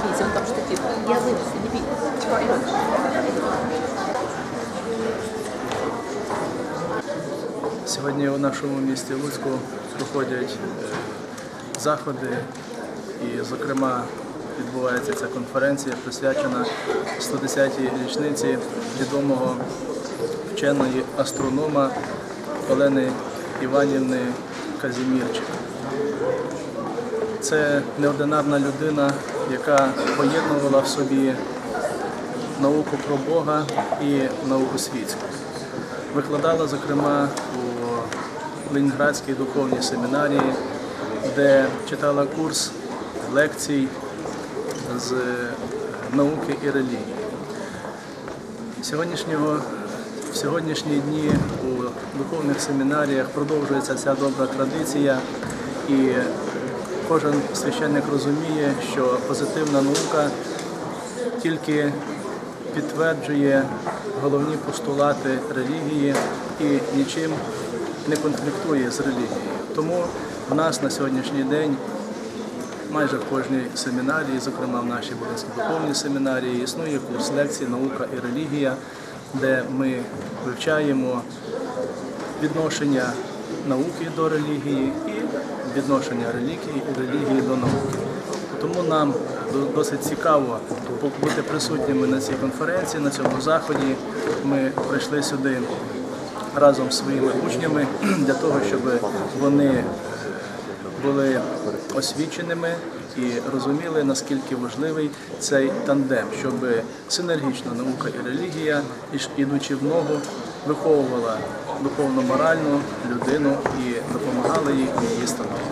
плохие, он там что-то типа, я вынесу, не видно. Чего? Сьогодні у нашому місті Луцьку проходять е, заходи, і, зокрема, відбувається ця конференція, присвячена 110-й річниці відомого вченої астронома Олени Іванівни Казімірчик. Це неординарна людина, яка поєднувала в собі науку про Бога і науку світську. Викладала, зокрема, у Ленінградській духовній семінарії, де читала курс лекцій з науки і релігії. Сьогоднішнього, в сьогоднішні дні у духовних семінаріях продовжується ця добра традиція, і кожен священник розуміє, що позитивна наука тільки підтверджує головні постулати релігії і нічим не конфліктує з релігією. Тому в нас на сьогоднішній день майже в кожній семінарії, зокрема в нашій Волинській духовній семінарії, існує курс лекцій Наука і релігія, де ми вивчаємо відношення науки до релігії відношення релігії релігії до науки. Тому нам досить цікаво бути присутніми на цій конференції, на цьому заході. Ми прийшли сюди разом з своїми учнями для того, щоб вони були освіченими і розуміли, наскільки важливий цей тандем, щоб синергічно наука і релігія, ідучи в ногу, виховувала духовно-моральну людину і допомагали їй її становленні.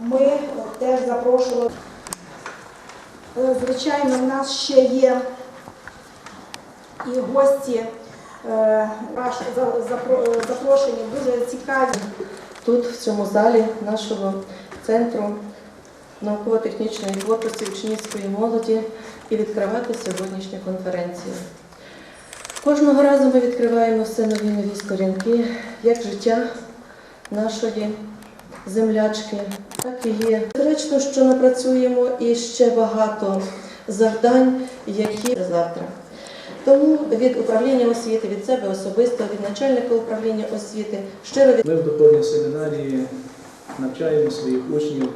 Ми теж запрошували. Е, Звичайно, в нас ще є і гості е, е, запрошені дуже цікаві. тут, в цьому залі нашого центру науково-технічної творчості учнівської молоді і відкривати сьогоднішню конференцію. Кожного разу ми відкриваємо все нові нові сторінки, як життя нашої землячки, так і є. Безперечно, що напрацюємо і ще багато завдань, які завтра. Тому від управління освіти, від себе особисто, від начальника управління освіти щиро Ми в духовній семінарії навчаємо своїх учнів,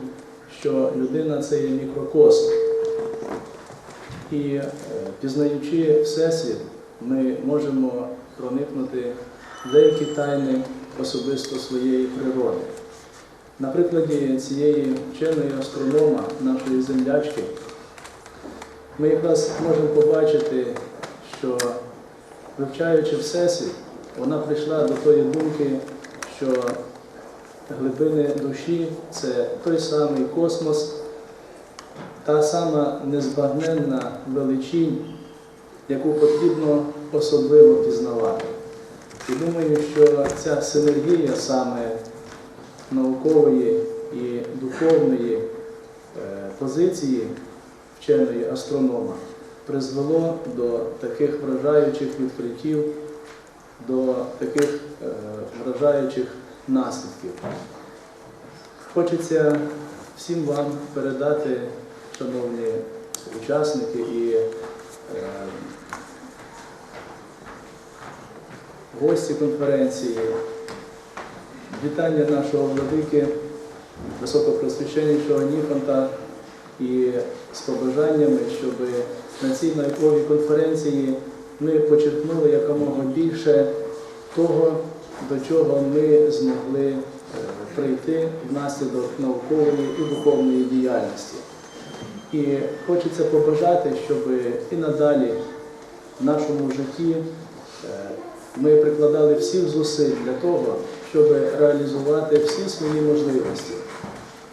що людина це є мікрокосм. І е, пізнаючи Всесвіт, ми можемо проникнути деякі тайни особисто своєї природи. На прикладі цієї вченої астронома, нашої землячки, ми якраз можемо побачити, що вивчаючи Всесвіт, вона прийшла до тої думки, що глибини душі це той самий космос, та сама незбагненна величінь, яку потрібно особливо пізнавати. І думаю, що ця синергія саме наукової і духовної е, позиції вченої астронома призвело до таких вражаючих відкриттів, до таких е, вражаючих наслідків. Хочеться всім вам передати, шановні учасники і е, гості конференції, вітання нашого владики, високопросвященнішого Ніфанта і з побажаннями, щоб на цій науковій конференції ми почерпнули якомога більше того, до чого ми змогли е, прийти внаслідок наукової і духовної діяльності. І хочеться побажати, щоб і надалі в нашому житті е, ми прикладали всіх зусиль для того, щоб реалізувати всі свої можливості.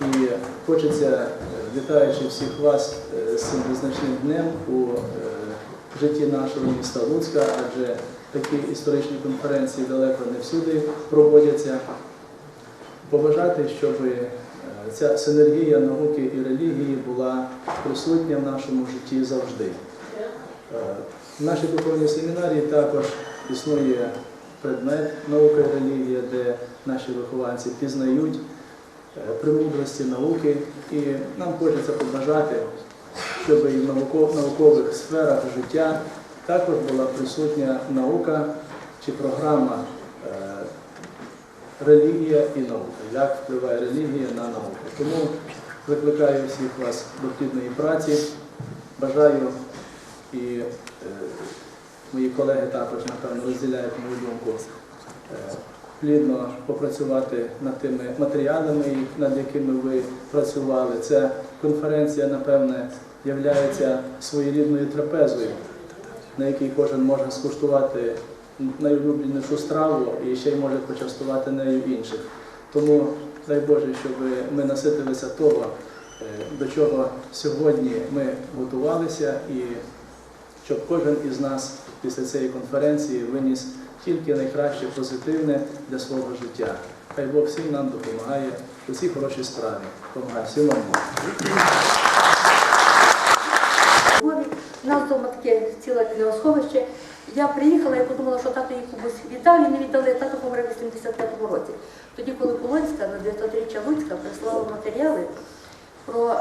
І хочеться, е, вітаючи всіх вас е, з цим визначним днем у е, житті нашого міста Луцька, адже такі історичні конференції далеко не всюди проводяться. Побажати, щоб ця синергія науки і релігії була присутня в нашому житті завжди. В нашій духовній семінарії також існує предмет наука і релігія, де наші вихованці пізнають е, премудрості науки. І нам хочеться побажати, щоб і в науко- наукових сферах життя також була присутня наука чи програма е, релігія і наука. Як впливає релігія на науку. Тому викликаю всіх вас до плідної праці. Бажаю і е, мої колеги також, напевно, розділяють мою думку. е, Плідно попрацювати над тими матеріалами, над якими ви працювали. Ця конференція, напевне, є своєрідною трапезою, на якій кожен може скуштувати найулюбленішу страву і ще й може почастувати нею інших. Тому дай Боже, щоб ми наситилися того, е, до чого сьогодні ми готувалися, і щоб кожен із нас після цієї конференції виніс тільки найкраще позитивне для свого життя. Хай Бог всім нам допомагає у цій хорошій справі. Допомагає всім. Львові. У нас вдома таке ціле книгосховище. Я приїхала, я подумала, що тато їх комусь віддав, і не віддали, тато помер в 85-му році. Тоді, коли Полонська на 903 Луцька прислала матеріали про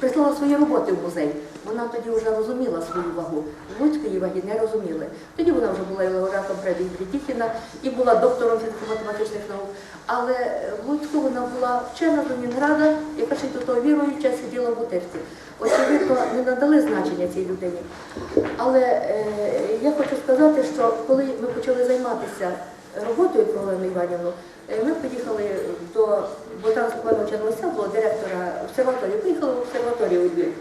прислала свої роботи в музей. Вона тоді вже розуміла свою вагу. Луцької ваги не розуміли. Тоді вона вже була і лауреатом премії Брідіхіна і була доктором фізико-математичних наук. Але в Луцьку вона була вчена з Ленінграда, яка ще до того віруюча сиділа в бутирці. Очевидно, не надали значення цій людині. Але е, я хочу сказати, що коли ми почали займатися роботою про Олену Іванівну, е, ми поїхали до Богдана Степановича Новосядлого, директора обсерваторії, поїхали в обсерваторію у Львів.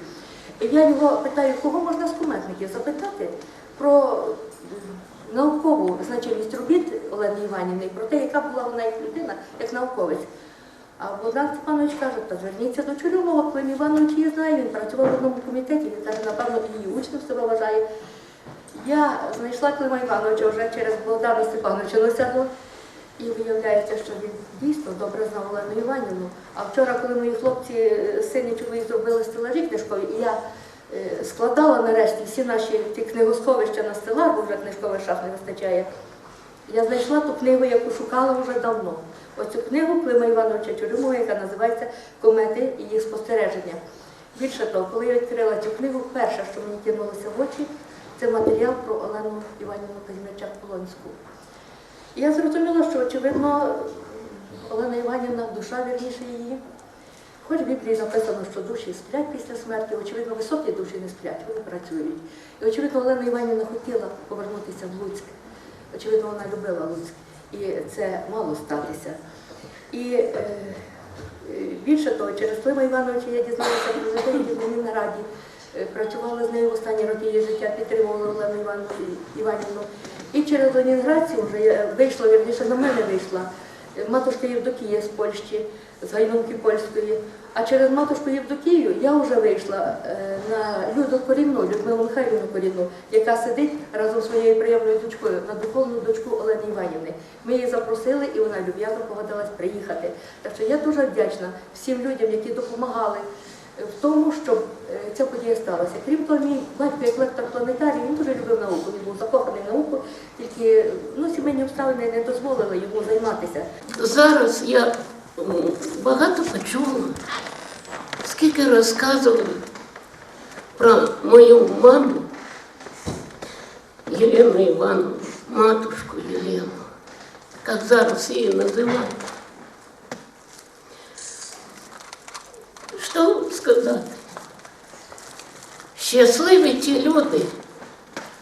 І я його питаю, кого можна з куметників запитати про наукову значимість робіт Олени Іванівни, про те, яка була вона як людина, як науковець. А Богдан Степанович каже, та зверніться до Чорюмова, Клим Іванович її знає, він працював в одному комітеті, він каже, напевно, її учнем себе вважає. Я знайшла Клима Івановича вже через Богдана Степановича Лосядло, і виявляється, що він дійсно добре знав Олену Іванівну. А вчора, коли мої хлопці, син і чоловік зробили стелажі книжкові, і я е, складала нарешті всі наші ті книгосховища на стелаж, бо вже книжкових шаф не вистачає. Я знайшла ту книгу, яку шукала вже давно. Оцю книгу Клима Івановича Чорюмова, яка називається Комети і їх спостереження. Більше того, коли я відкрила цю книгу, перше, що мені кинулося в очі, це матеріал про Олену Іванівну Казімирчак Полонську. І я зрозуміла, що, очевидно, Олена Іванівна, душа вірніше її. Хоч в Біблії написано, що душі сплять після смерті, очевидно, високі душі не сплять, вони працюють. І очевидно, Олена Іванівна хотіла повернутися в Луцьк. Очевидно, вона любила Луцьк. І це мало статися. І е, е, більше того, через Клима Івановича я дізналася про людей, які в Ленінграді е, працювали з нею в останні роки її життя, підтримували Олену Іванівну. І через Ленінградцію вже вийшла, вірніше на мене вийшла е, матушка Євдокія з Польщі, з Гайнумки Польської. А через матушку Євдокію я вже вийшла е, на Люду Корінну, Людмилу Михайлівну Корінну, яка сидить разом зі своєю приємною дочкою на духовну дочку Олени Іванівни. Ми її запросили, і вона люб'язно погодилась приїхати. Так що я дуже вдячна всім людям, які допомагали е, в тому, щоб е, ця подія сталася. Крім того, мій батько, як лектор планетарії, він дуже любив науку, він був закоханий в науку, тільки ну, сімейні обставини не дозволили йому займатися. Зараз я багато почула, скільки розказували про мою маму Єлену Івановну, матушку Єлену, як зараз її називають. Що сказати? Щасливі ті люди,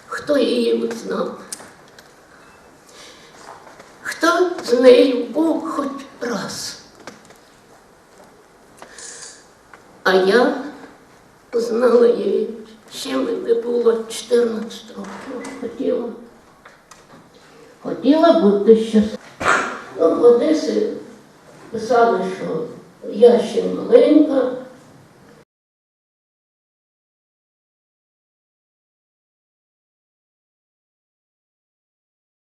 хто її знав. Хто з нею був хоч раз? А я знала її, ще мені було 14 років. Хотіла, хотіла бути щасливою. Ну, в Одесі писали, що я ще маленька,